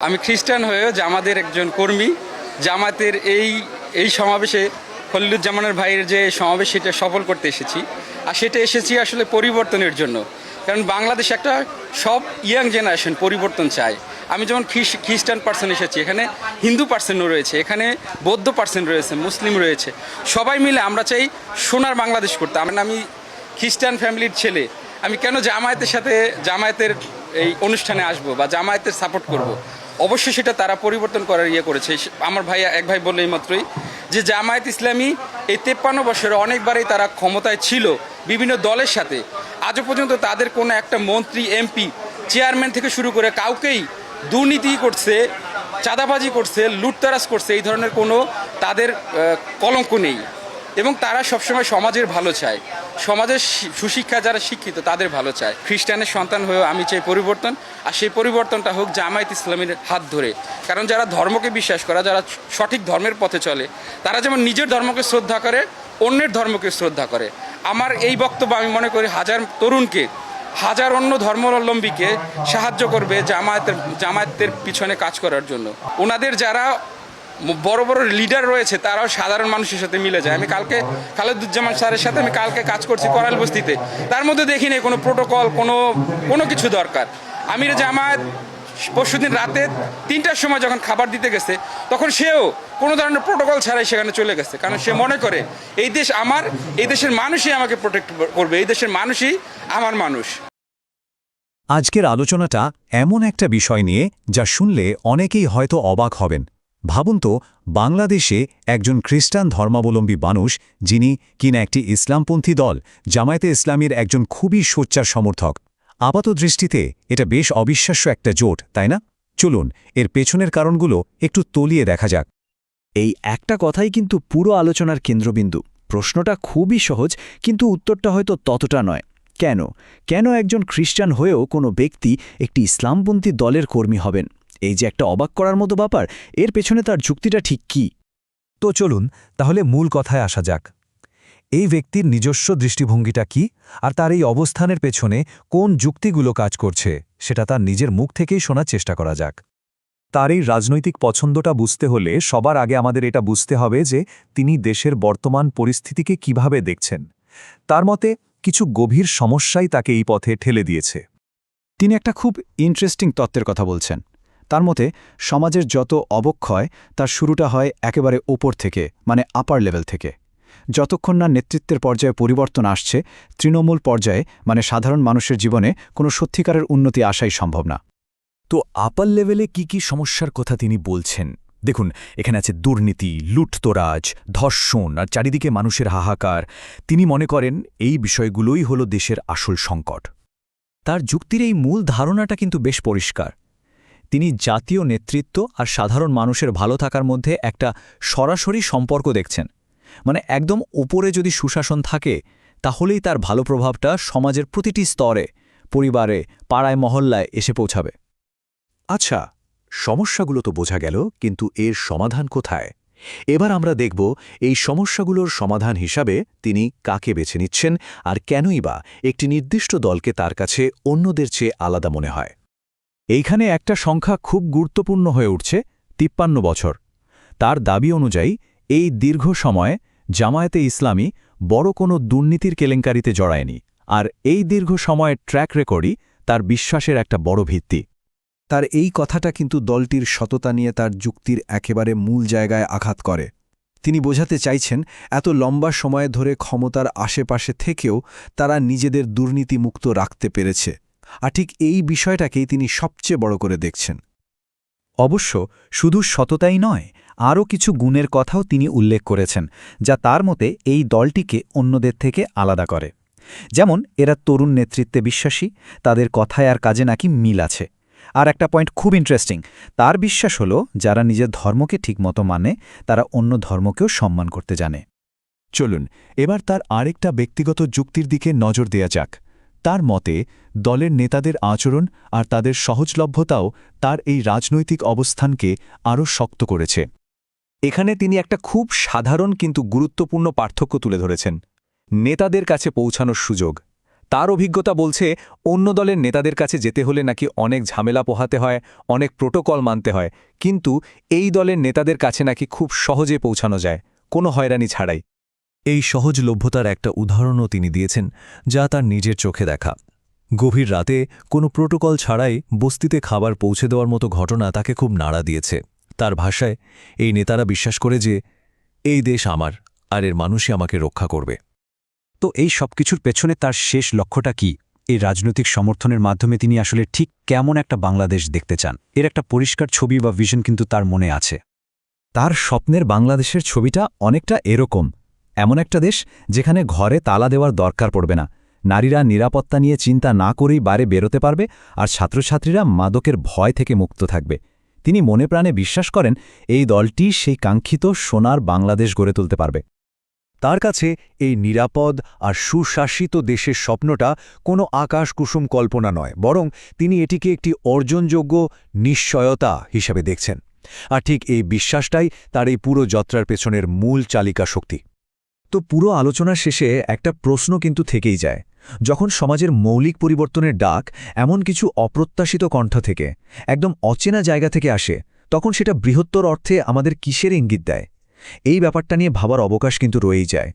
আমি খ্রিস্টান হয়েও জামাতের একজন কর্মী। জামাতের এই এই সমাবেশে খলিলুজ্জামানের ভাইয়ের যে সমাবেশ, সেটা সফল করতে এসেছি। আর সেটা এসেছি আসলে পরিবর্তনের জন্য। কারণ বাংলাদেশ একটা সব ইয়াং জেনারেশন পরিবর্তন চায়। আমি যেমন খ্রিস- খ্রিস্টান পার্সন এসেছি, এখানে হিন্দু পার্সনও রয়েছে, এখানে বৌদ্ধ পার্সন রয়েছে, মুসলিম রয়েছে। সবাই মিলে আমরা চাই সোনার বাংলাদেশ করতে। আমি আমি খ্রিস্টান ফ্যামিলির ছেলে। আমি কেন জামায়াতের সাথে জামায়াতের এই অনুষ্ঠানে আসব বা জামায়াতের সাপোর্ট করব। অবশ্যই সেটা তারা পরিবর্তন করার ইয়ে করেছে। আমার ভাই এক ভাই বলল এই মাত্রই যে জামায়াত ইসলামী এই তেপ্পান্ন বছরে অনেকবারই তারা ক্ষমতায় ছিল বিভিন্ন দলের সাথে। আজও পর্যন্ত তাদের কোনো একটা মন্ত্রী, এমপি, চেয়ারম্যান থেকে শুরু করে কাউকেই দুর্নীতি করছে, চাঁদাবাজি করছে, লুটতারাজ করছে, এই ধরনের কোনো তাদের কলঙ্ক নেই। এবং তারা সবসময় সমাজের ভালো চায়। সমাজের সুশিক্ষা যারা শিক্ষিত, তাদের ভালো চায়। খ্রিস্টানের সন্তান হয়েও আমি চাই পরিবর্তন, আর সেই পরিবর্তনটা হোক জামায়াত ইসলামের হাত ধরে। কারণ যারা ধর্মকে বিশ্বাস করা, যারা সঠিক ধর্মের পথে চলে, তারা যেমন নিজের ধর্মকে শ্রদ্ধা করে, অন্যের ধর্মকে শ্রদ্ধা করে। আমার এই বক্তব্য আমি মনে করি হাজার তরুণকে, হাজার অন্য ধর্মাবলম্বীকে সাহায্য করবে জামায়াতের জামায়াতের পিছনে কাজ করার জন্য। ওনাদের যারা বড় বড় লিডার রয়েছে, তারাও সাধারণ মানুষের সাথে মিলে যায়। আমি কালকে খালেদুজ্জামান স্যারের সাথে আমি কালকে কাজ করছি করাল বস্তিতে। তার মধ্যে দেখিনি কোনো প্রোটোকল কোনো কোনো কিছু দরকার। আমির জামায়াত পরশুদিন রাতে তিনটার সময় যখন খাবার দিতে গেছে, তখন সেও কোনো ধরনের প্রোটোকল ছাড়াই সেখানে চলে গেছে। কারণ সে মনে করে, এই দেশ আমার, এই দেশের মানুষই আমাকে প্রোটেক্ট করবে, এই দেশের মানুষই আমার মানুষ। আজকের আলোচনাটা এমন একটা বিষয় নিয়ে যা শুনলে অনেকেই হয়তো অবাক হবেন। ভাবুন তো, বাংলাদেশে একজন খ্রিস্টান ধর্মাবলম্বী মানুষ যিনি কিনা একটি ইসলামপন্থী দল, জামায়াতে ইসলামীর একজন খুবই সোচ্চার সমর্থক। আপাত দৃষ্টিতে এটা বেশ অবিশ্বাস্য একটা জোট, তাই না? চলুন, এর পেছনের কারণগুলো একটু তলিয়ে দেখা যাক। এই একটা কথাই কিন্তু পুরো আলোচনার কেন্দ্রবিন্দু। প্রশ্নটা খুবই সহজ, কিন্তু উত্তরটা হয়তো ততটা নয়। কেন? কেন একজন খ্রিস্টান হয়েও কোনো ব্যক্তি একটি ইসলামপন্থী দলের কর্মী হবেন? এই যে একটা অবাক করার মতো ব্যাপার, এর পেছনে তার যুক্তিটা ঠিক কী? তো চলুন, তাহলে মূল কথায় আসা যাক। এই ব্যক্তির নিজস্ব দৃষ্টিভঙ্গিটা কি, আর তার এই অবস্থানের পেছনে কোন যুক্তিগুলো কাজ করছে, সেটা তার নিজের মুখ থেকেই শোনার চেষ্টা করা যাক। তার এই রাজনৈতিক পছন্দটা বুঝতে হলে সবার আগে আমাদের এটা বুঝতে হবে যে তিনি দেশের বর্তমান পরিস্থিতিকে কীভাবে দেখছেন। তার মতে, কিছু গভীর সমস্যাই তাকে এই পথে ঠেলে দিয়েছে। তিনি একটা খুব ইন্টারেস্টিং তত্ত্বের কথা বলছেন। তার মতে, সমাজের যত অবক্ষয়, তার শুরুটা হয় একেবারে ওপর থেকে মানে আপার লেভেল থেকে। যতক্ষণ না নেতৃত্বের পর্যায়ে পরিবর্তন আসছে, তৃণমূল পর্যায়ে মানে সাধারণ মানুষের জীবনে, কোনো সত্যিকারের উন্নতি আসাই সম্ভব না। তো আপার লেভেলে কি কি সমস্যার কথা তিনি বলছেন? দেখুন, এখানে আছে দুর্নীতি, লুটতরাজ, ধর্ষণ, আর চারিদিকে মানুষের হাহাকার। তিনি মনে করেন, এই বিষয়গুলোই হল দেশের আসল সংকট। তার যুক্তির এই মূল ধারণাটা কিন্তু বেশ পরিষ্কার। তিনি জাতীয় নেতৃত্ব আর সাধারণ মানুষের ভালো থাকার মধ্যে একটা সরাসরি সম্পর্ক দেখছেন। মানে একদম ওপরে যদি সুশাসন থাকে, তাহলেই তার ভালো প্রভাবটা সমাজের প্রতিটি স্তরে, পরিবারে, পাড়ায়, মহল্লায় এসে পৌঁছাবে। আচ্ছা সমস্যাগুলো তো বোঝা গেল, কিন্তু এর সমাধান কোথায়? এবার আমরা দেখব এই সমস্যাগুলোর সমাধান হিসাবে তিনি কাকে বেছে নিচ্ছেন আর কেনই বা একটি নির্দিষ্ট দলকে তার কাছে অন্যদের চেয়ে আলাদা মনে হয়। এইখানে একটা সংখ্যা খুব গুরুত্বপূর্ণ হয়ে উঠছে, তিপ্পান্ন বছর। তার দাবি অনুযায়ী, এই দীর্ঘ সময়ে জামায়াতে ইসলামী বড় কোনো দুর্নীতির কেলেঙ্কারিতে জড়ায়নি, আর এই দীর্ঘ সময়ের ট্র্যাক রেকর্ডই তার বিশ্বাসের একটা বড় ভিত্তি। তার এই কথাটা কিন্তু দলটির সততা নিয়ে তার যুক্তির একেবারে মূল জায়গায় আঘাত করে। তিনি বোঝাতে চাইছেন, এত লম্বা সময় ধরে ক্ষমতার আশেপাশে থেকেও তারা নিজেদের দুর্নীতিমুক্ত রাখতে পেরেছে। আর ঠিক এই বিষয়টাকেই তিনি সবচেয়ে বড় করে দেখছেন। অবশ্য শুধু সততাই নয়, আরও কিছু গুণের কথাও তিনি উল্লেখ করেছেন, যা তার মতে এই দলটিকে অন্যদের থেকে আলাদা করে। যেমন, এরা তরুণ নেতৃত্বে বিশ্বাসী, তাদের কথায় আর কাজে নাকি মিল আছে। আর একটা পয়েন্ট খুব ইন্টারেস্টিং, তার বিশ্বাস হল, যারা নিজের ধর্মকে ঠিকমতো মানে তারা অন্য ধর্মকেও সম্মান করতে জানে। চলুন, এবার তার আরেকটা ব্যক্তিগত যুক্তির দিকে নজর দেয়া যাক। তার মতে, দলের নেতাদের আচরণ আর তাদের সহজলভ্যতাও তার এই রাজনৈতিক অবস্থানকে আরও শক্ত করেছে। এখানে তিনি একটা খুব সাধারণ কিন্তু গুরুত্বপূর্ণ পার্থক্য তুলে ধরেছেন। নেতাদের কাছে পৌঁছানোর সুযোগ। তার অভিজ্ঞতা বলছে, অন্য দলের নেতাদের কাছে যেতে হলে নাকি অনেক ঝামেলা পোহাতে হয়, অনেক প্রোটোকল মানতে হয়, কিন্তু এই দলের নেতাদের কাছে নাকি খুব সহজে পৌঁছানো যায়, কোনো হয়রানি ছাড়াই। এই সহজলভ্যতার একটা উদাহরণও তিনি দিয়েছেন যা তার নিজের চোখে দেখা। গভীর রাতে কোনো প্রোটোকল ছাড়াই বস্তিতে খাবার পৌঁছে দেওয়ার মতো ঘটনা তাকে খুব নাড়া দিয়েছে। তার ভাষায় এই নেতারা বিশ্বাস করে যে এই দেশ আমার আর এর মানুষই আমাকে রক্ষা করবে। তো এই সবকিছুর পেছনে তার শেষ লক্ষ্যটা কি? এই রাজনৈতিক সমর্থনের মাধ্যমে তিনি আসলে ঠিক কেমন একটা বাংলাদেশ দেখতে চান? এর একটা পরিষ্কার ছবি বা ভিশন কিন্তু তার মনে আছে। তার স্বপ্নের বাংলাদেশের ছবিটা অনেকটা এরকম। এমন একটা দেশ যেখানে ঘরে তালা দেওয়ার দরকার পড়বে না। নারীরা নিরাপত্তা নিয়ে চিন্তা না করেই বাইরে বেরোতে পারবে আর ছাত্রছাত্রীরা মাদকের ভয় থেকে মুক্ত থাকবে। তিনি মনে প্রাণে বিশ্বাস করেন এই দলটি সেই কাঙ্ক্ষিত সোনার বাংলাদেশ গড়ে তুলতে পারবে। তার কাছে এই নিরাপদ আর সুশাসিত দেশের স্বপ্নটা কোনো আকাশ কুসুম কল্পনা নয়, বরং তিনি এটিকে একটি অর্জনযোগ্য নিশ্চয়তা হিসেবে দেখছেন। আর ঠিক এই বিশ্বাসটাই তার এই পুরো যাত্রার পেছনের মূল চালিকা শক্তি তো পুরো আলোচনা শেষে একটা প্রশ্ন কিন্তু থেকেই যায়। যখন সমাজের মৌলিক পরিবর্তনের ডাক এমন কিছু অপ্রত্যাশিত কণ্ঠ থেকে, একদম অচেনা জায়গা থেকে আসে, তখন সেটা বৃহত্তর অর্থে আমাদের কিসের ইঙ্গিত দেয়? এই ব্যাপারটা নিয়ে ভাবার অবকাশ কিন্তু রয়েই যায়।